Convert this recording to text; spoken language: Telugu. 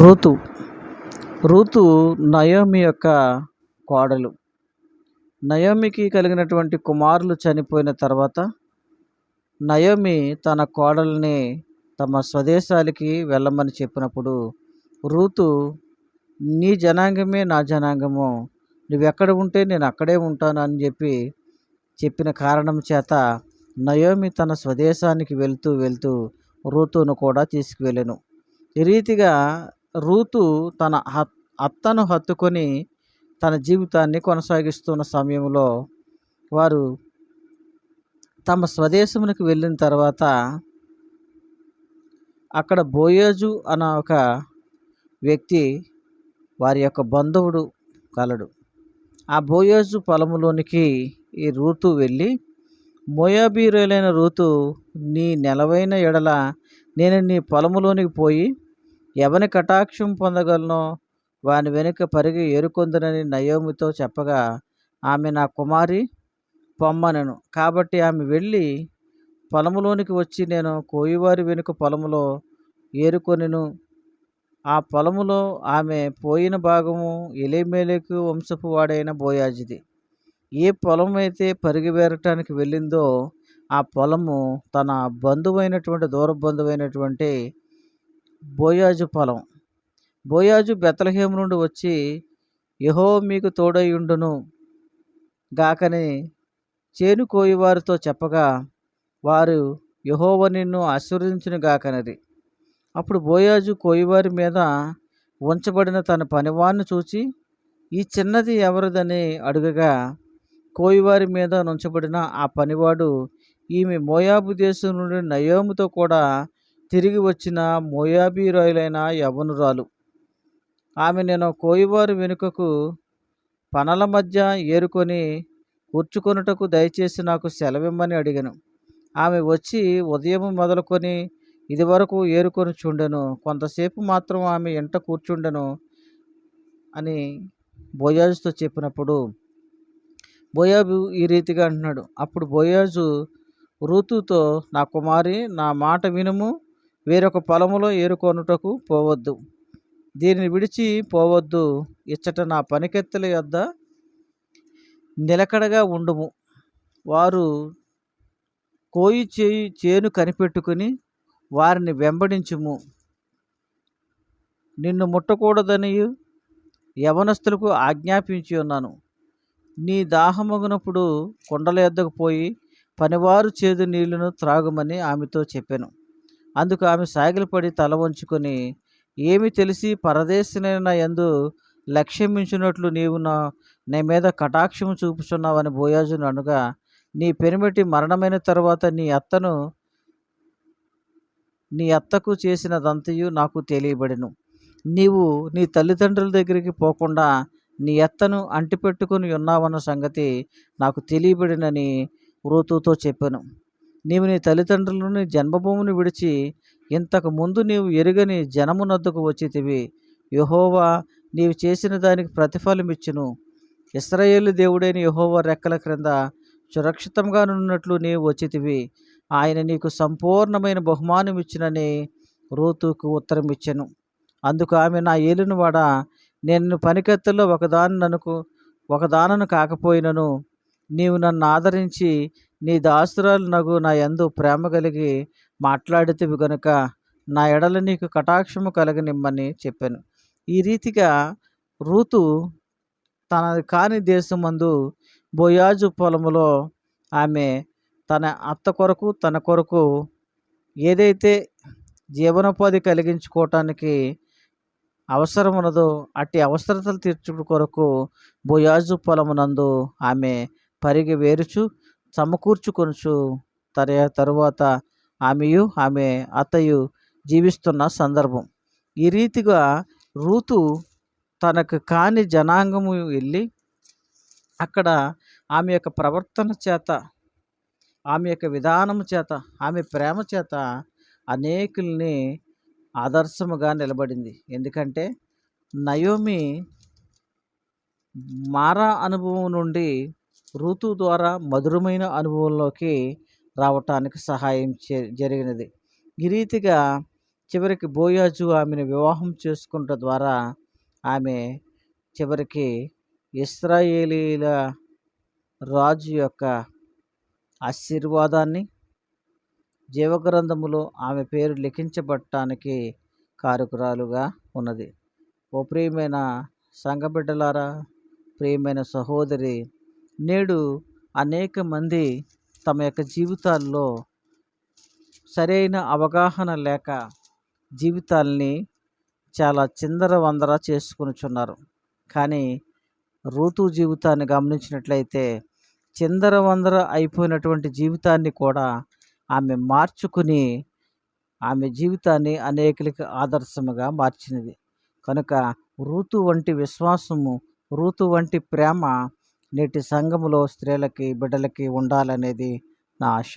రూతు రూతు నయోమి యొక్క కోడలు. నయోమికి కలిగినటువంటి కుమారులు చనిపోయిన తర్వాత నయోమి తన కోడల్ని తమ స్వదేశాలకి వెళ్ళమని చెప్పినప్పుడు రూతు నీ జనాంగమే నా జనాంగము. నువ్వు ఎక్కడ ఉంటే నేను అక్కడే ఉంటాను అని చెప్పి చెప్పిన కారణం చేత నయోమి తన స్వదేశానికి వెళ్తూ వెళ్తూ రూతును కూడా తీసుకువెళ్ళను. ఈ రీతిగా రూతు తన అత్తను హత్తుకొని తన జీవితాన్ని కొనసాగిస్తున్న సమయంలో వారు తమ స్వదేశమునికి వెళ్ళిన తర్వాత అక్కడ బోయోజు అన్న ఒక వ్యక్తి వారి యొక్క బంధువుడు కలడు. ఆ బోయోజు పొలములోనికి ఈ రూతు వెళ్ళి మోయాబీరులైన రూతు నీ నెలవైన ఎడల నేను నీ పొలములోనికి పోయి ఎవని కటాక్షం పొందగలనో? వాని వెనుక పరిగి ఏరుకొందునని నయోమితో చెప్పగా ఆమె నా కుమారి పొమ్మనను. కాబట్టి ఆమె వెళ్ళి పొలములోనికి వచ్చి నేను కోయివారి వెనుక పొలములో ఏరుకొనిను. ఆ పొలములో ఆమె పోయిన భాగము ఎలిమేలకు వంశపు వాడైన బోయాజిది. ఏ పొలం అయితే పరిగివేరటానికి వెళ్ళిందో ఆ పొలము తన బంధువైనటువంటి దూర బంధువైనటువంటి బోయాజు పొలం. బోయాజు బెత్తలహేము నుండి వచ్చి యహో మీకు తోడయుండును గాకని చేను కోయివారితో చెప్పగా వారు యహోవ నిన్ను ఆశీర్వదించును గాకనది. అప్పుడు బోయాజు కోయివారి మీద ఉంచబడిన తన పనివాన్ని చూచి ఈ చిన్నది ఎవరిదని అడుగగా కోయివారి మీద నుంచబడిన ఆ పనివాడు ఈమె మోయాబు దేశం నుండి నయోముతో కూడా తిరిగి వచ్చిన మోయాబీరాయులైన యవనురాలు. ఆమె నేను కోయివారి వెనుకకు పనల మధ్య ఏరుకొని కూర్చుకొనుటకు దయచేసి నాకు సెలవిమ్మని అడిగాను. ఆమె వచ్చి ఉదయం మొదలుకొని ఇదివరకు ఏరుకొని చుండెను. కొంతసేపు మాత్రం ఆమె ఎంట కూర్చుండెను అని బోయాజుతో చెప్పినప్పుడు బోయాబు ఈ రీతిగా అంటున్నాడు. అప్పుడు బోయాజు రుతుతో నా కుమారి నా మాట వినుము. వేరొక పొలములో ఏరుకొనుటకు పోవద్దు. దీనిని విడిచి పోవద్దు. ఇచ్చట నా పనికెత్తుల యొద్ద నిలకడగా ఉండుము. వారు కోయి చేయి చేను కనిపెట్టుకుని వారిని వెంబడించుము. నిన్ను ముట్టకూడదని యవనస్తులకు ఆజ్ఞాపించి ఉన్నాను. నీ దాహమగునప్పుడు కొండల యొద్దకు పోయి పనివారు చేదు నీళ్ళను త్రాగుమని ఆమెతో చెప్పాను. అందుకు ఆమె సాగిలపడి తల వంచుకొని ఏమి తెలిసి పరదేశినైన యందు లక్ష్యమించినట్లు నీవు నా నీ మీద కటాక్షము చూపుచున్నావని బోయాజును అనగా నీ పెనిమిటి మరణమైన తర్వాత నీ అత్తను నీ అత్తకు చేసినదంతయు నాకు తెలియబడిను. నీవు నీ తల్లిదండ్రుల దగ్గరికి పోకుండా నీ అత్తను అంటిపెట్టుకుని ఉన్నావన్న సంగతి నాకు తెలియబడినని రూతుతో చెప్పాను. నీవు నీ తల్లిదండ్రులను జన్మభూమిని విడిచి ఇంతకు ముందు నీవు ఎరుగని జనమునద్దుకు వచ్చితివి. యహోవా నీవు చేసిన దానికి ప్రతిఫలం ఇచ్చును. ఇస్రాయేలు దేవుడైన యహోవా రెక్కల క్రింద సురక్షితంగా నున్నట్లు నీవు వచ్చితివి. ఆయన నీకు సంపూర్ణమైన బహుమానం ఇచ్చినని రూతుకు ఉత్తరం ఇచ్చాను. అందుకు ఆమె నా ఏలినవాడ నేను పనికెత్తలో ఒకదాననుకు ఒకదానను కాకపోయినను నీవు నన్ను ఆదరించి నీ దాసురాలు నగు నా యందు ప్రేమ కలిగి మాట్లాడితివి గనుక నా ఎడల నీకు కటాక్షము కలగనిమ్మని చెప్పాను. ఈ రీతిగా రూతు తనది కాని దేశమందు బోయాజు పొలములో ఆమె తన అత్త కొరకు తన కొరకు ఏదైతే జీవనోపాధి కలిగించుకోవటానికి అవసరం ఉన్నదో అట్టి అవసరతలు తీర్చుట కొరకు బోయాజు పొలమునందు ఆమె పరిగి వేరుచు సమకూర్చుకొనుచు తర తరువాత ఆమెయు ఆమె అత్తయు జీవిస్తున్న సందర్భం. ఈ రీతిగా రూతు తనకు కాని జనాంగము వెళ్ళి అక్కడ ఆమె యొక్క ప్రవర్తన చేత ఆమె యొక్క విధానం చేత ఆమె ప్రేమ చేత అనేకుల్ని ఆదర్శముగా నిలబడింది. ఎందుకంటే నయోమి మారా అనుభవం నుండి ఋతు ద్వారా మధురమైన అనుభవంలోకి రావటానికి సహాయం చే జరిగినది. ఈ రీతిగా చివరికి బోయాజు ఆమెను వివాహం చేసుకున్న ద్వారా ఆమె చివరికి ఇస్రాయేలీల రాజు యొక్క ఆశీర్వాదాన్ని జీవగ్రంథములో ఆమె పేరు లిఖించబడటానికి కారకురాలుగా ఉన్నది. ఓ ప్రియమైన సంఘబిడ్డలారా ప్రియమైన సహోదరి నేడు అనేక మంది తమ యొక్క జీవితాల్లో సరైన అవగాహన లేక జీవితాల్ని చాలా చిందర వందర చేసుకునిచున్నారు. కానీ ఋతు జీవితాన్ని గమనించినట్లయితే చిందర వందర అయిపోయినటువంటి జీవితాన్ని కూడా ఆమె మార్చుకుని ఆమె జీవితాన్ని అనేకులకి ఆదర్శముగా మార్చినది. కనుక ఋతు వంటి విశ్వాసము ఋతు వంటి ప్రేమ నేటి సంఘములో స్త్రీలకి బిడ్డలకి ఉండాలనేది నా ఆశ.